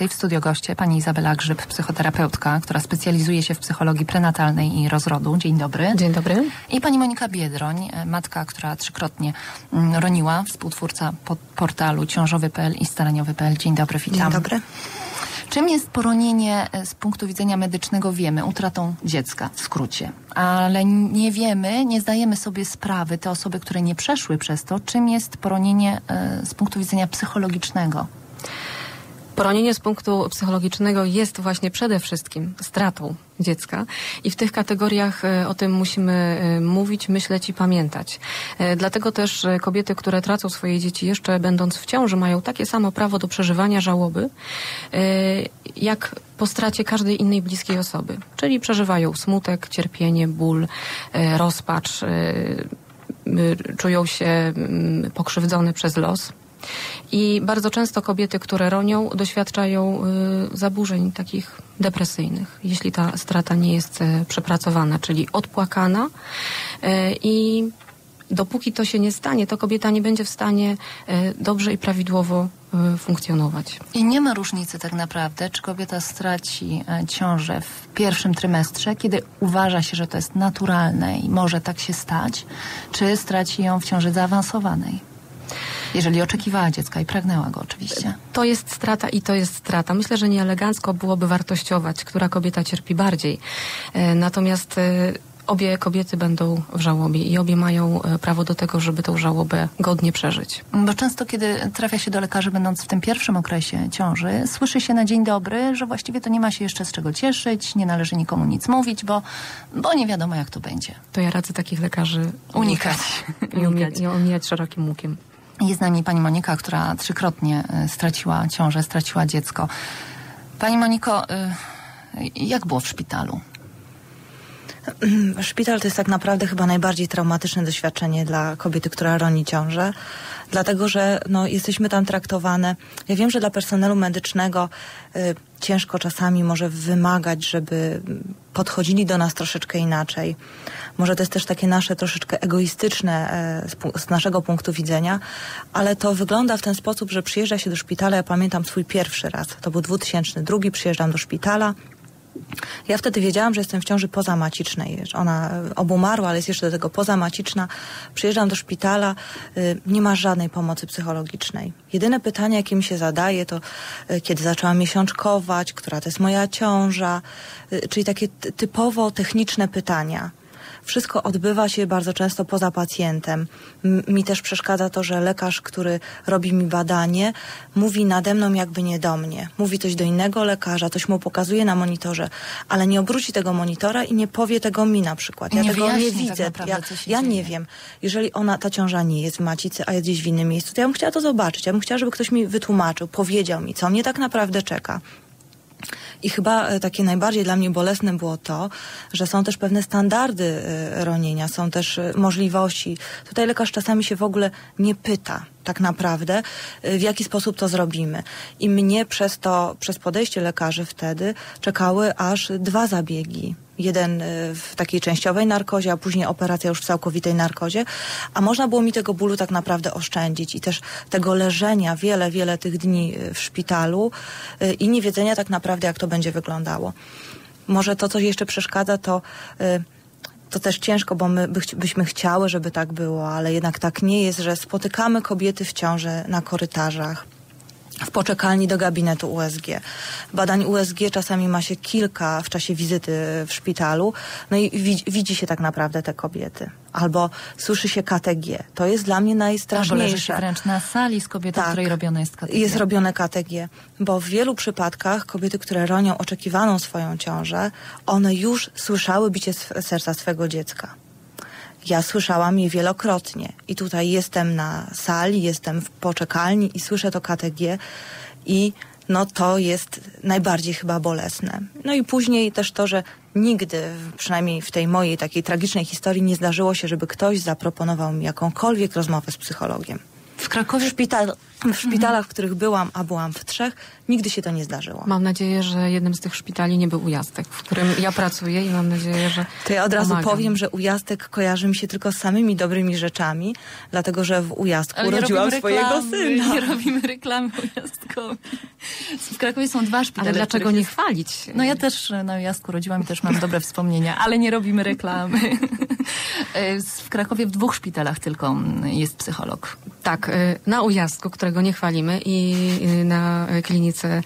W studio goście pani Izabela Grzyb, psychoterapeutka, która specjalizuje się w psychologii prenatalnej i rozrodu. Dzień dobry. Dzień dobry. I pani Monika Biedroń, e, matka, która trzykrotnie mm, roniła, współtwórca portalu ciążowy.pl i staraniowy.pl. Dzień dobry, witam. Dzień dobry. Czym jest poronienie e, z punktu widzenia medycznego? Wiemy, utratą dziecka w skrócie. Ale nie wiemy, nie zdajemy sobie sprawy, te osoby, które nie przeszły przez to, czym jest poronienie e, z punktu widzenia psychologicznego. Poronienie z punktu psychologicznego jest właśnie przede wszystkim stratą dziecka i w tych kategoriach e, o tym musimy e, mówić, myśleć i pamiętać. E, dlatego też kobiety, które tracą swoje dzieci jeszcze będąc w ciąży, mają takie samo prawo do przeżywania żałoby, jak po stracie każdej innej bliskiej osoby. Czyli przeżywają smutek, cierpienie, ból, rozpacz, czują się pokrzywdzone przez los. I bardzo często kobiety, które ronią, doświadczają y, zaburzeń takich depresyjnych, jeśli ta strata nie jest y, przepracowana, czyli odpłakana y, i dopóki to się nie stanie, to kobieta nie będzie w stanie dobrze i prawidłowo funkcjonować. I nie ma różnicy tak naprawdę, czy kobieta straci ciążę w pierwszym trymestrze, kiedy uważa się, że to jest naturalne i może tak się stać, czy straci ją w ciąży zaawansowanej. Jeżeli oczekiwała dziecka i pragnęła go oczywiście. To jest strata i to jest strata. Myślę, że nieelegancko byłoby wartościować, która kobieta cierpi bardziej. E, natomiast e, obie kobiety będą w żałobie i obie mają e, prawo do tego, żeby tą żałobę godnie przeżyć. Bo często, kiedy trafia się do lekarzy, będąc w tym pierwszym okresie ciąży, słyszy się na dzień dobry, że właściwie to nie ma się jeszcze z czego cieszyć, nie należy nikomu nic mówić, bo, bo nie wiadomo, jak to będzie. To ja radzę takich lekarzy unikać. unikać. I omijać szerokim łukiem. Jest z nami pani Monika, która trzykrotnie e, straciła ciążę, straciła dziecko. Pani Moniko, e, jak było w szpitalu? Szpital to jest tak naprawdę chyba najbardziej traumatyczne doświadczenie dla kobiety, która roni ciążę, dlatego że no, jesteśmy tam traktowane. Ja wiem, że dla personelu medycznego y, ciężko czasami może wymagać, żeby podchodzili do nas troszeczkę inaczej. Może to jest też takie nasze troszeczkę egoistyczne z, z, naszego punktu widzenia, ale to wygląda w ten sposób, że przyjeżdża się do szpitala. Ja pamiętam swój pierwszy raz, to był 2002, przyjeżdżam do szpitala. Ja wtedy wiedziałam, że jestem w ciąży pozamacicznej. Ona obumarła, ale jest jeszcze do tego pozamaciczna. Przyjeżdżam do szpitala, y, nie ma żadnej pomocy psychologicznej. Jedyne pytanie, jakie mi się zadaje, to y, kiedy zaczęłam miesiączkować, która to jest moja ciąża, czyli takie typowo techniczne pytania wszystko odbywa się bardzo często poza pacjentem. Mi też przeszkadza to, że lekarz, który robi mi badanie, mówi nade mną jakby nie do mnie. Mówi coś do innego lekarza, coś mu pokazuje na monitorze, ale nie obróci tego monitora i nie powie tego mi na przykład. Ja nie tego nie tak widzę. Naprawdę, ja, ja nie wiem. Jeżeli ona, ta ciąża nie jest w macicy, a jest gdzieś w innym miejscu, to ja bym chciała to zobaczyć. Ja bym chciała, żeby ktoś mi wytłumaczył, powiedział mi, co mnie tak naprawdę czeka. I chyba e, takie najbardziej dla mnie bolesne było to, że są też pewne standardy e, ronienia, są też e, możliwości. Tutaj lekarz czasami się w ogóle nie pyta tak naprawdę, w jaki sposób to zrobimy. I mnie przez to, przez podejście lekarzy wtedy czekały aż dwa zabiegi jeden y, w takiej częściowej narkozie, a później operacja już w całkowitej narkozie, a można było mi tego bólu tak naprawdę oszczędzić i też tego leżenia wiele, wiele tych dni y, w szpitalu y, i niewiedzenia tak naprawdę, jak to będzie wyglądało. Może to, co jeszcze przeszkadza, to to też ciężko, bo my byśmy chciały, żeby tak było, ale jednak tak nie jest, że spotykamy kobiety w ciąży na korytarzach w poczekalni do gabinetu USG. Badań USG czasami ma się kilka w czasie wizyty w szpitalu, no i widzi, widzi się tak naprawdę te kobiety. Albo słyszy się KTG. To jest dla mnie najstraszniejsze. Albo leży się wręcz na sali z kobietą, tak, której robione jest KTG. Jest robione KTG, bo w wielu przypadkach kobiety, które ronią oczekiwaną swoją ciążę, one już słyszały bicie serca swego dziecka. Ja słyszałam je wielokrotnie i tutaj jestem na sali, jestem w poczekalni i słyszę to KTG i no to jest najbardziej chyba bolesne. No i później też to, że nigdy, przynajmniej w tej mojej takiej tragicznej historii, nie zdarzyło się, żeby ktoś zaproponował mi jakąkolwiek rozmowę z psychologiem. W Krakowie szpital, w szpitalach, w których byłam, a byłam w trzech, nigdy się to nie zdarzyło. Mam nadzieję, że jednym z tych szpitali nie był Ujazdek, w którym ja pracuję i mam nadzieję, że To ja od razu pomagam. powiem, że Ujazdek kojarzy mi się tylko z samymi dobrymi rzeczami, dlatego że w Ujazdku Ale urodziłam swojego reklamy, syna. Nie robimy reklamy ujazdkowi. W Krakowie są dwa szpitale. Ale w dlaczego nie jest- chwalić się? No ja też na Ujazdku rodziłam i też mam dobre wspomnienia, ale nie robimy reklamy. E, W Krakowie w dwóch szpitalach tylko mm, jest psycholog. Tak, y, na Ujazdku, którego nie chwalimy i y, na y, klinice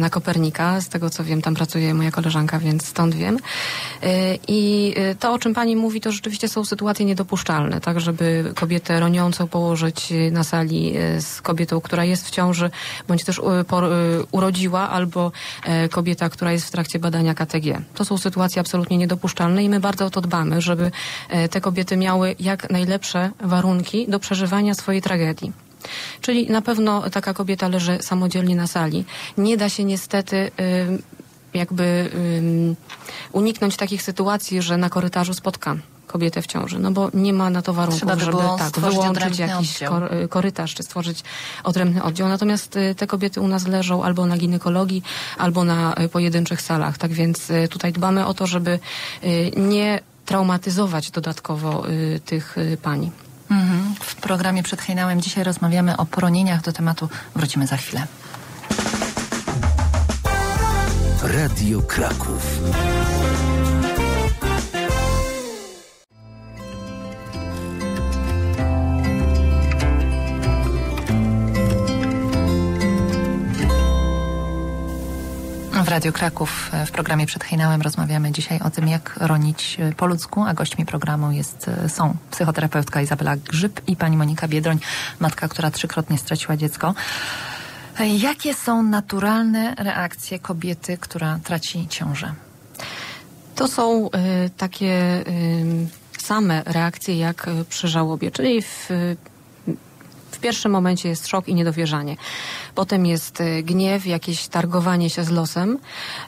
na Kopernika, z tego co wiem, tam pracuje moja koleżanka, więc stąd wiem. I to, o czym pani mówi, to rzeczywiście są sytuacje niedopuszczalne, tak, żeby kobietę roniącą położyć na sali z kobietą, która jest w ciąży, bądź też urodziła, albo kobieta, która jest w trakcie badania KTG. To są sytuacje absolutnie niedopuszczalne i my bardzo o to dbamy, żeby te kobiety miały jak najlepsze warunki do przeżywania swojej tragedii. Czyli na pewno taka kobieta leży samodzielnie na sali. Nie da się niestety ym, jakby ym, uniknąć takich sytuacji, że na korytarzu spotka kobietę w ciąży, no bo nie ma na to warunków, Trzeba by żeby tak, wyłączyć jakiś kor, y, korytarz, czy stworzyć odrębny oddział. Natomiast y, te kobiety u nas leżą albo na ginekologii, albo na y, pojedynczych salach. Tak więc y, tutaj dbamy o to, żeby y, nie traumatyzować dodatkowo y, tych y, pani. Mhm. W programie przed Hejnałem dzisiaj rozmawiamy o poronieniach. Do tematu wrócimy za chwilę. Radio Kraków. W Radiu Kraków e, w programie przed Hejnałem rozmawiamy dzisiaj o tym, jak ronić e, po ludzku, a gośćmi programu jest, e, są psychoterapeutka Izabela Grzyb i pani Monika Biedroń, matka, która trzykrotnie straciła dziecko. Jakie są naturalne reakcje kobiety, która traci ciążę? To są y, takie y, same reakcje jak y, przy żałobie, czyli w, w pierwszym momencie jest szok i niedowierzanie. Potem jest y, gniew, jakieś targowanie się z losem.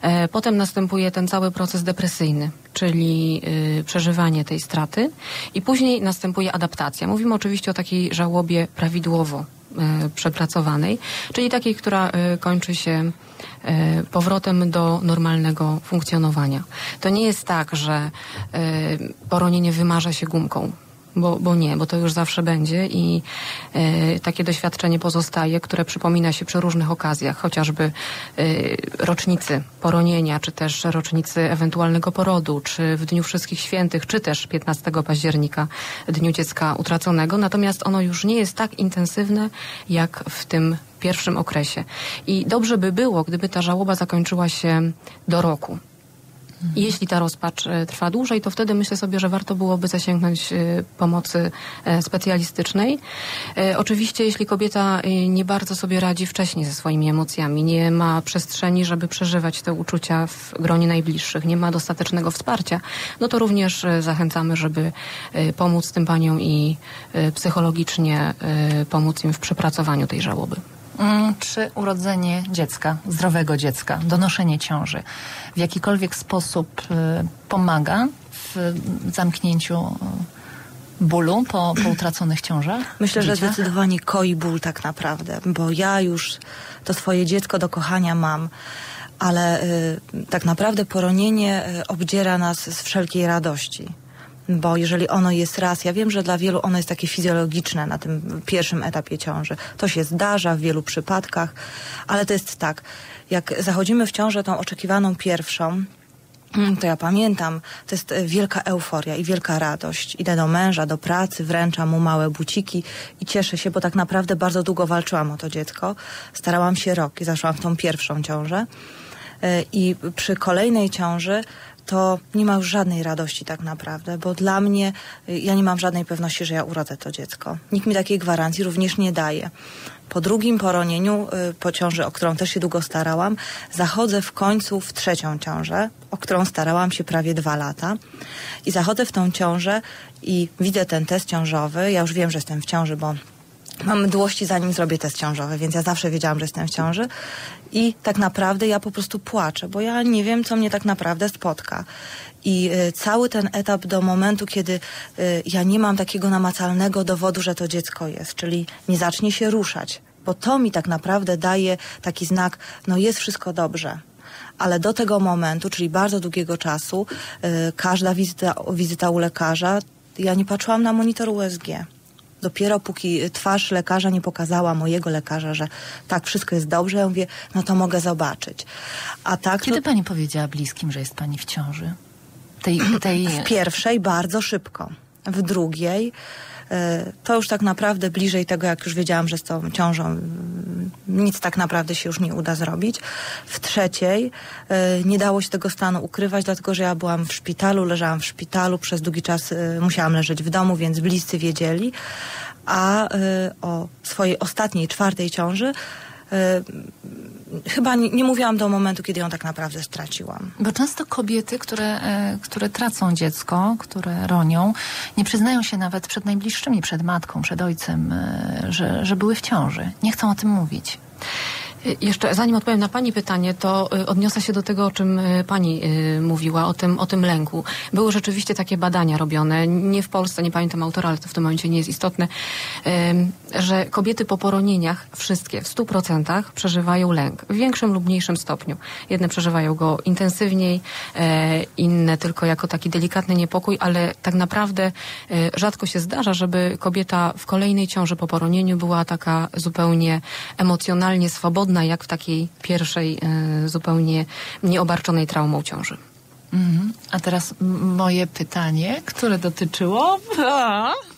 E, Potem następuje ten cały proces depresyjny, czyli y, przeżywanie tej straty. I później następuje adaptacja. Mówimy oczywiście o takiej żałobie prawidłowo e, przepracowanej, czyli takiej, która kończy się powrotem do normalnego funkcjonowania. To nie jest tak, że poronienie wymarza się gumką. Bo, bo nie, bo to już zawsze będzie i e, takie doświadczenie pozostaje, które przypomina się przy różnych okazjach, chociażby e, rocznicy poronienia, czy też rocznicy ewentualnego porodu, czy w Dniu Wszystkich Świętych, czy też 15 października, Dniu Dziecka Utraconego. Natomiast ono już nie jest tak intensywne, jak w tym pierwszym okresie. I dobrze by było, gdyby ta żałoba zakończyła się do roku. Jeśli ta rozpacz e, trwa dłużej, to wtedy myślę sobie, że warto byłoby zasięgnąć e, pomocy e, specjalistycznej. Oczywiście, jeśli kobieta nie bardzo sobie radzi wcześniej ze swoimi emocjami, nie ma przestrzeni, żeby przeżywać te uczucia w gronie najbliższych, nie ma dostatecznego wsparcia, no to również zachęcamy, żeby pomóc tym paniom i psychologicznie pomóc im w przepracowaniu tej żałoby. Mm, Czy urodzenie dziecka, zdrowego dziecka, donoszenie ciąży w jakikolwiek sposób y, pomaga w zamknięciu y, bólu po, po utraconych ciążach? Myślę, że dzieciach? zdecydowanie koi ból tak naprawdę, bo ja już to swoje dziecko do kochania mam, ale y, tak naprawdę poronienie y, obdziera nas z wszelkiej radości. Bo jeżeli ono jest raz, ja wiem, że dla wielu ono jest takie fizjologiczne na tym pierwszym etapie ciąży. To się zdarza w wielu przypadkach, ale to jest tak, jak zachodzimy w ciążę tą oczekiwaną pierwszą, Mm, To ja pamiętam, to jest e, wielka euforia i wielka radość. Idę do męża, do pracy, wręczam mu małe buciki i cieszę się, bo tak naprawdę bardzo długo walczyłam o to dziecko. Starałam się rok i zaszłam w tą pierwszą ciążę. E, I przy kolejnej ciąży to nie ma już żadnej radości tak naprawdę, bo dla mnie, y, ja nie mam żadnej pewności, że ja urodzę to dziecko. Nikt mi takiej gwarancji również nie daje. Po drugim poronieniu, y, po ciąży, o którą też się długo starałam, zachodzę w końcu w trzecią ciążę, o którą starałam się prawie dwa lata. I zachodzę w tą ciążę i widzę ten test ciążowy. Ja już wiem, że jestem w ciąży, bo mam mdłości zanim zrobię test ciążowy, więc ja zawsze wiedziałam, że jestem w ciąży i tak naprawdę ja po prostu płaczę, bo ja nie wiem, co mnie tak naprawdę spotka. I y, cały ten etap do momentu, kiedy y, ja nie mam takiego namacalnego dowodu, że to dziecko jest, czyli nie zacznie się ruszać, bo to mi tak naprawdę daje taki znak, no jest wszystko dobrze. Ale do tego momentu, czyli bardzo długiego czasu, y, każda wizyta, wizyta u lekarza, ja nie patrzyłam na monitor USG. Dopiero póki twarz lekarza nie pokazała mojego lekarza, że tak, wszystko jest dobrze, ja mówię, no to mogę zobaczyć. A tak Kiedy to pani powiedziała bliskim, że jest pani w ciąży? Tej, tej... w pierwszej bardzo szybko, w drugiej e, to już tak naprawdę bliżej tego, jak już wiedziałam, że z tą ciążą nic tak naprawdę się już nie uda zrobić. W trzeciej e, nie dało się tego stanu ukrywać, dlatego że ja byłam w szpitalu, leżałam w szpitalu, przez długi czas e, musiałam leżeć w domu, więc bliscy wiedzieli. A e, o swojej ostatniej, czwartej ciąży chyba nie, nie mówiłam do momentu, kiedy ją tak naprawdę straciłam. Bo często kobiety, które, e, które tracą dziecko, które ronią, nie przyznają się nawet przed najbliższymi, przed matką, przed ojcem, e, że, że były w ciąży. Nie chcą o tym mówić. Y, Jeszcze zanim odpowiem na Pani pytanie, to odniosę się do tego, o czym Pani mówiła, o tym, o tym lęku. Były rzeczywiście takie badania robione, nie w Polsce, nie pamiętam autora, ale to w tym momencie nie jest istotne, że kobiety po poronieniach, wszystkie w 100% przeżywają lęk, w większym lub mniejszym stopniu. Jedne przeżywają go intensywniej, e, inne tylko jako taki delikatny niepokój, ale tak naprawdę e, rzadko się zdarza, żeby kobieta w kolejnej ciąży po poronieniu była taka zupełnie emocjonalnie swobodna, jak w takiej pierwszej, e, zupełnie nieobarczonej traumą ciąży. Mhm. A teraz moje pytanie, które dotyczyło...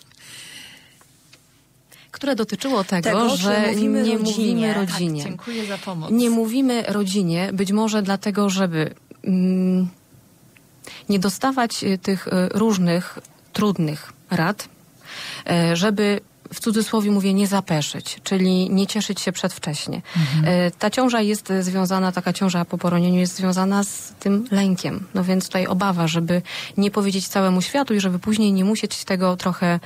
Które dotyczyło tego, Tego, że mówimy nie rodzinie. mówimy Tak, rodzinie. Dziękuję za pomoc. Nie mówimy rodzinie, być może dlatego, żeby mm, nie dostawać y, tych y, różnych trudnych rad, e, żeby w cudzysłowie mówię nie zapeszyć, czyli nie cieszyć się przedwcześnie. E, Ta ciąża jest e, związana, taka ciąża po poronieniu jest związana z tym lękiem. No więc tutaj obawa, żeby nie powiedzieć całemu światu i żeby później nie musieć tego trochę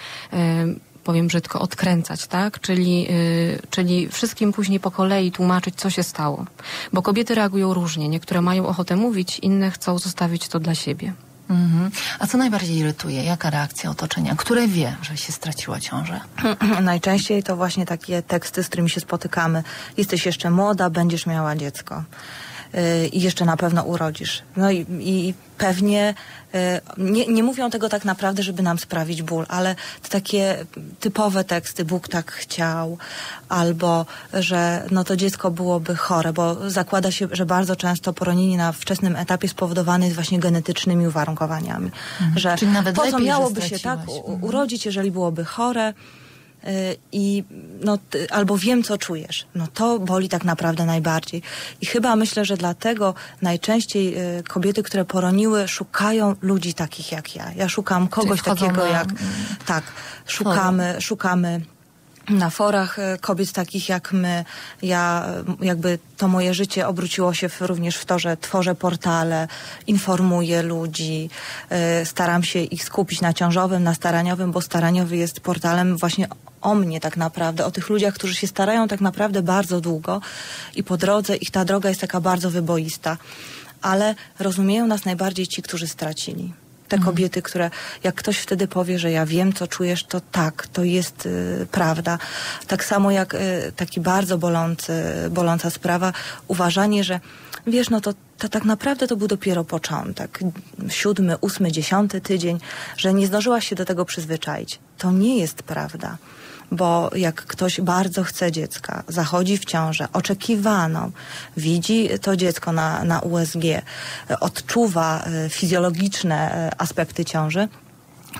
powiem brzydko, odkręcać, tak? Czyli, y, czyli wszystkim później po kolei tłumaczyć, co się stało. Bo kobiety reagują różnie. Niektóre mają ochotę mówić, inne chcą zostawić to dla siebie. Mhm. A co najbardziej irytuje? Jaka reakcja otoczenia, które wie, że się straciła ciążę? Najczęściej to właśnie takie teksty, z którymi się spotykamy. Jesteś jeszcze młoda, będziesz miała dziecko. I jeszcze na pewno urodzisz. No i, i pewnie yy, nie, nie mówią tego tak naprawdę, żeby nam sprawić ból, ale to takie typowe teksty, Bóg tak chciał, albo że no to dziecko byłoby chore, bo zakłada się, że bardzo często poronienie na wczesnym etapie spowodowane jest właśnie genetycznymi uwarunkowaniami. Że Czyli nawet po co miałoby się tak u- urodzić, jeżeli byłoby chore, i no, ty, albo wiem, co czujesz. No to boli tak naprawdę najbardziej. I chyba myślę, że dlatego najczęściej y, kobiety, które poroniły, szukają ludzi takich jak ja. Ja szukam kogoś takiego na, jak... mm, Tak, szukamy, szukamy na forach e, kobiet takich jak my. Ja e, jakby to moje życie obróciło się w, również w to, że tworzę portale, informuję ludzi, e, staram się ich skupić na ciążowym, na staraniowym, bo staraniowy jest portalem właśnie o mnie tak naprawdę, o tych ludziach, którzy się starają tak naprawdę bardzo długo i po drodze ich ta droga jest taka bardzo wyboista. Ale rozumieją nas najbardziej ci, którzy stracili te kobiety, które jak ktoś wtedy powie, że ja wiem, co czujesz, to tak, to jest y, prawda. Tak samo jak y, taki bardzo bolący, boląca sprawa, uważanie, że wiesz, no to, to tak naprawdę to był dopiero początek. Siódmy, ósmy, dziesiąty tydzień, że nie zdążyłaś się do tego przyzwyczaić. To nie jest prawda. Bo jak ktoś bardzo chce dziecka, zachodzi w ciążę, oczekiwaną, widzi to dziecko na, na USG, odczuwa e, fizjologiczne e, aspekty ciąży,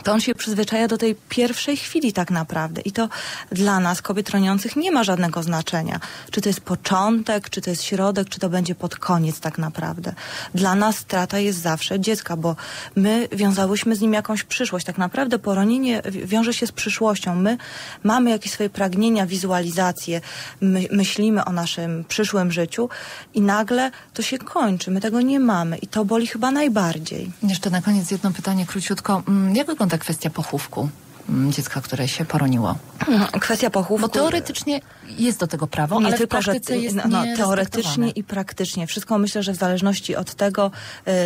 to on się przyzwyczaja do tej pierwszej chwili tak naprawdę. I to dla nas, kobiet roniących, nie ma żadnego znaczenia. Czy to jest początek, czy to jest środek, czy to będzie pod koniec tak naprawdę. Dla nas strata jest zawsze dziecka, bo my wiązałyśmy z nim jakąś przyszłość. Tak naprawdę poronienie wi- wiąże się z przyszłością. My mamy jakieś swoje pragnienia, wizualizacje, my, myślimy o naszym przyszłym życiu i nagle to się kończy. My tego nie mamy i to boli chyba najbardziej. Jeszcze na koniec jedno pytanie króciutko. Mm, Jak wygląda kwestia pochówku? mm, dziecka, które się poroniło. Kwestia pochówku. Bo teoretycznie jest do tego prawo, nie ale tylko, w praktyce że jest no, no, teoretycznie i praktycznie. Wszystko myślę, że w zależności od tego,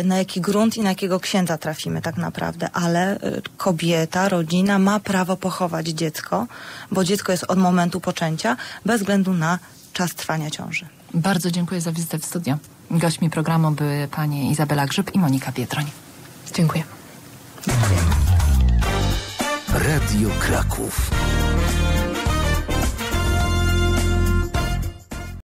y, na jaki grunt i na jakiego księdza trafimy tak naprawdę. Ale y, kobieta, rodzina ma prawo pochować dziecko, bo dziecko jest od momentu poczęcia, bez względu na czas trwania ciąży. Bardzo dziękuję za wizytę w studio. Gośćmi programu były panie Izabela Grzyb i Monika Pietroń. Dziękuję. Radio Kraków.